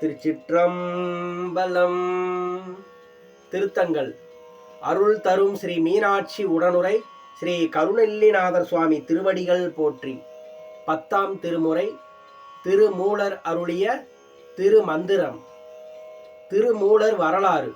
திருச்சிற்றம்பலம். திருத்தங்கள். அருள் தரும் ஸ்ரீ மீனாட்சி உடனுரை ஸ்ரீ கருணெல்லிநாதர் சுவாமி திருவடிகள் போற்றி. பத்தாம் திருமுறை திருமூலர் அருளிய திருமந்திரம். திருமூலர் வரலாறு.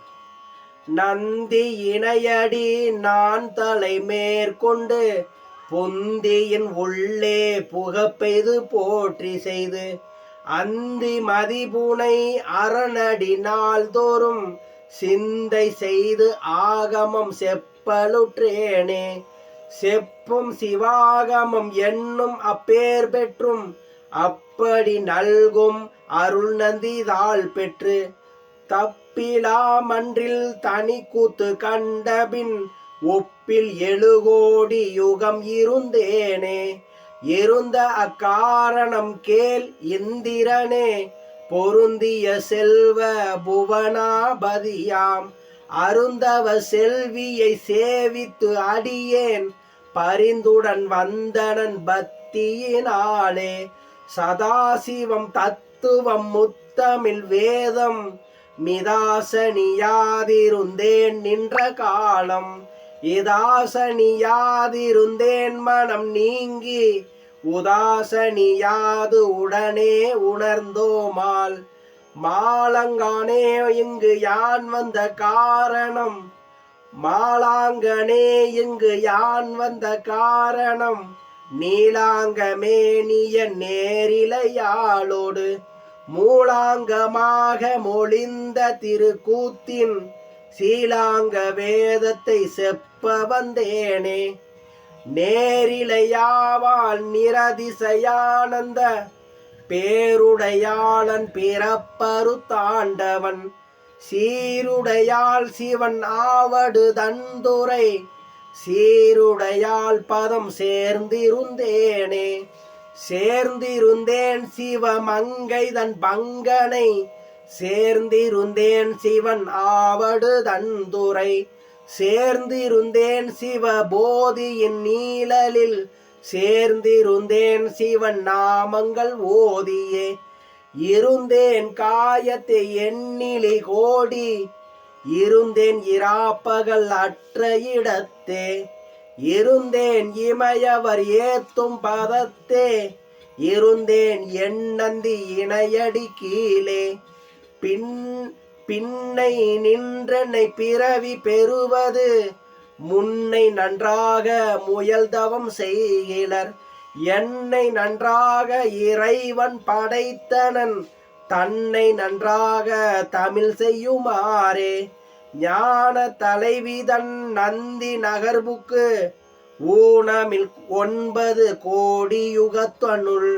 நந்தி இணையடி நான் தலை மேற்கொண்டு பொந்தியின் உள்ளே புகப்பெய்து போற்றி செய்து அந்தி மதிபுனை அரணடி நாள்தோறும் சிந்தை செய்து ஆகமம் செப்பலுற்றேனே. செப்பும் சிவாகமம் என்னும் அப்பேர் பெற்றும் அப்படி நல்கும் அருள் நந்திதாள் பெற்று தப்பிலா மன்றில் தனி கூத்து கண்டபின் ஒப்பில் எழுகோடி யுகம் இருந்தேனே. இருந்த அக்காரணம் கேள் இந்திரனே. பொருந்திய செல்வ புவனாபதியாம். அருந்தவ செல்வியை சேவித்து அடியேன். பரிந்துடன் வந்தனன் பக்தியினாலே. சதாசிவம் தத்துவம் முத்தமிழ் வேதம். மிதாசனியாதிருந்தேன் நின்ற காலம். இதாசனியாதிருந்தேன் மனம் நீங்கி உதாசனியாது உடனே உணர்ந்தோமால் மாலங்கானே இங்கு யான் வந்த காரணம்? மாலாங்கனே இங்கு யான் வந்த காரணம்? நீலாங்கமேனிய நேரிலையாளோடு மூலாங்கமாக மொழிந்த திருக்கூத்தின் சீலாங்க வேதத்தை செப்ப வந்தேனே. நேரிலையாவால் நிரதிசையானந்த பேருடையாளன் பிறப்பரு தாண்டவன். சீருடையாள் சிவன் ஆவடு தந்துரை. சீருடையாள் பதம் சேர்ந்திருந்தேனே. சேர்ந்திருந்தேன் சிவமங்கை தன் பங்கனை. சேர்ந்திருந்தேன் சிவன் ஆவடு தந்துரை. சேர்ந்திருந்தேன் சிவ போதியின் நீழலில். சேர்ந்திருந்தேன் சிவன் நாமங்கள் ஓதியே. இருந்தேன் காயத்தை எண்ணிலி கோடி. இருந்தேன் இராப்பகல் அற்ற இடத்தே. இருந்தேன் இமயவர் ஏத்தும் பதத்தே. இருந்தேன் எண்ணந்தி இணையடி கீழே. பின் பின்னை நின்றனை பிறவி பெறுவது முன்னை நன்றாக முயல்தவம் செய்கிலர். என்னை நன்றாக இறைவன் படைத்தனன் தன்னை நன்றாக தமிழ் செய்யுமாறே. ஞான தலைவிதன் நந்தி நகர்வுக்கு ஊனமில் ஒன்பது கோடி யுகத்தனுள்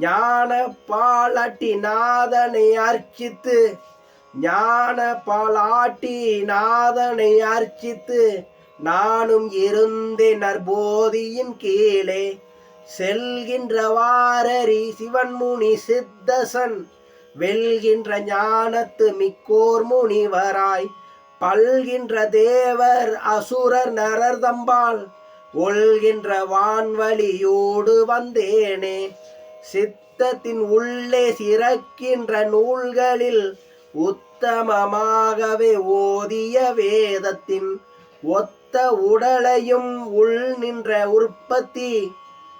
ஞான பாலாட்டி நாதனை அர்ச்சித்து ஞான பாலாட்டி நாதனை அர்ச்சித்து நானும் இருந்தேன் நற்போதியின் கீழே. செல்கின்ற வாரரி சிவன்முனி சித்தசன் வெல்கின்ற ஞானத்து மிக்கோர் முனிவராய். பல்கின்ற தேவர் அசுரர் நரர் தம்பால் ஒல்கின்ற வான்வழியோடு வந்தேனே. சித்தத்தின் உள்ளே சிறக்கின்ற நூல்களில் உத்தமமாகவே ஓதிய வேதத்தின் ஒத்த உடலையும் உள் நின்ற உற்பத்தி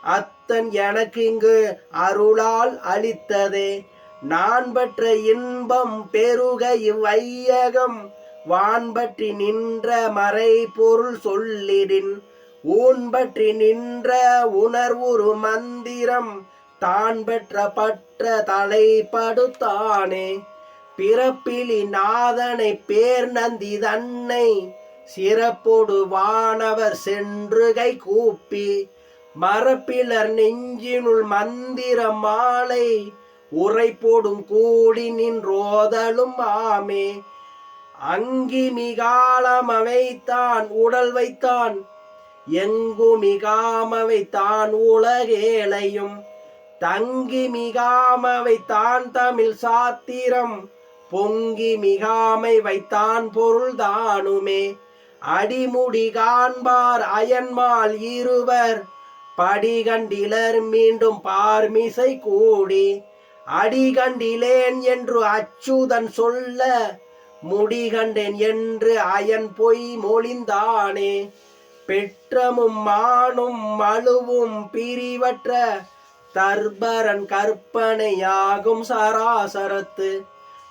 அத்தன் எனக்கு இங்கு அருளால் அளித்ததே. நான் பெற்ற இன்பம் பெருக இவ்வையகம் வான்பற்றி நின்ற மறை பொருள் சொல்லிடின் ஊன்பற்றி நின்ற உணர்வுரு மந்திரம் தான் பெற்ற பற்ற தலைப்படுத்தானே பிறப்பிலி நாதனை பேர் நந்தி தன்னை. சிறப்பொடு வானவர் சென்று கை கூப்பி. மரப்பிலர் நெஞ்சினுள் மந்திர மாலை. உரை போடும் கூடி நின்றோதலும் ஆமே. அங்கி மிகாலம் அவைத்தான் உடல் வைத்தான். எங்கு மிகாமவை தான் உலகேளையும். தங்கி மிகாமவை வைத்தான் தமிழ் சாத்திரம். பொங்கி மிகாமை வைத்தான் பொருள் தானுமே. அடிமுடி காண்பார் அயன்மால் இருவர். படிகண்டிலர் மீண்டும் பார்மிசை கூடி. அடி கண்டிலேன் என்று அச்சுதன் சொல்ல. முடி கண்டேன் என்று அயன் பொய் மொழிந்தானே. பெற்றமும் மானும் மழுவும் பிரிவற்ற. தர்பரன் கற்பனையாகும் சராசரத்து.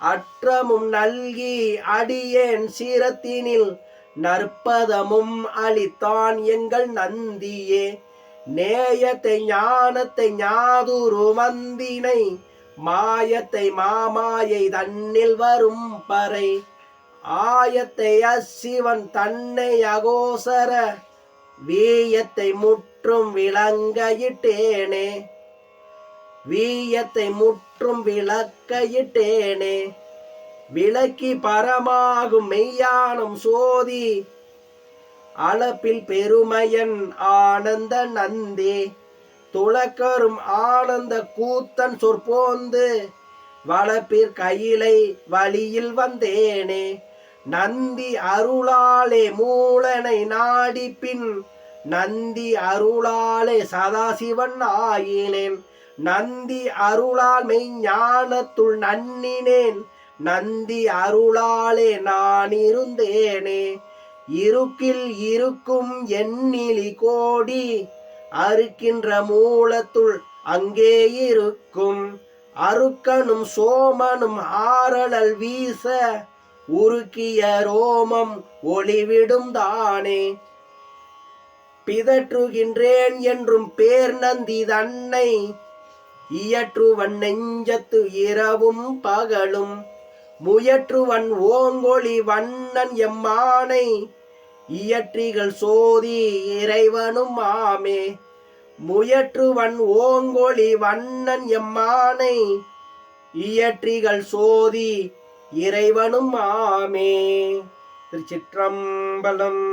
அற்றமும் நல்கி அடியேன் சீரத்தினில் நற்பதமும் அளித்தான் எங்கள் நந்தியே. நேயத்தை ஞானத்தை ஞாதுரு மந்தினை மாயத்தை மாமாயை தன்னில் வரும் பறை. ஆயத்தை அசிவன் தன்னை அகோசர வீயத்தை முற்றும் விளங்கையிட்டேனே. வீயத்தை முற்றும் விளக்கையிட்டேனே. விளக்கி பரமாகும் மெய்யானம் சோதி அளப்பில் பெருமையன் ஆனந்த நந்தே. துளக்கரும் ஆனந்த கூத்தன் சொற்போந்து வளப்பிற் கையிலை வழியில் வந்தேனே. நந்தி அருளாலே மூலனை நாடி பின் நந்தி அருளாலே சதாசிவன் ஆயினேன். நந்தி அருளால் மெய்ஞானத்துள் நன்னினேன். நந்தி அருளாலே நான் இருந்தேனே. இருக்கில் இருக்கும் எண்ணிலி கோடி. அறுக்கின்ற மூலத்துள் அங்கே இருக்கும். அருக்கனும் சோமனும் ஆரழல் வீச. உருக்கிய ரோமம் ஒளிவிடும் தானே. பிதற்றுகின்றேன் என்றும் பேர் நந்தி தன்னை. இயற்றுவன் நெஞ்சத்து இரவும் பகலும் முயற்றுவன் ஓங்கொழி வண்ணன் எம்மானை இயற்றிகள் சோதி இறைவனும் ஆமே முயற்றுவன் ஓங்கொழி வண்ணன் எம்மானை இயற்றிகள் சோதி இறைவனும் ஆமே திருச்சிற்றம்பலம்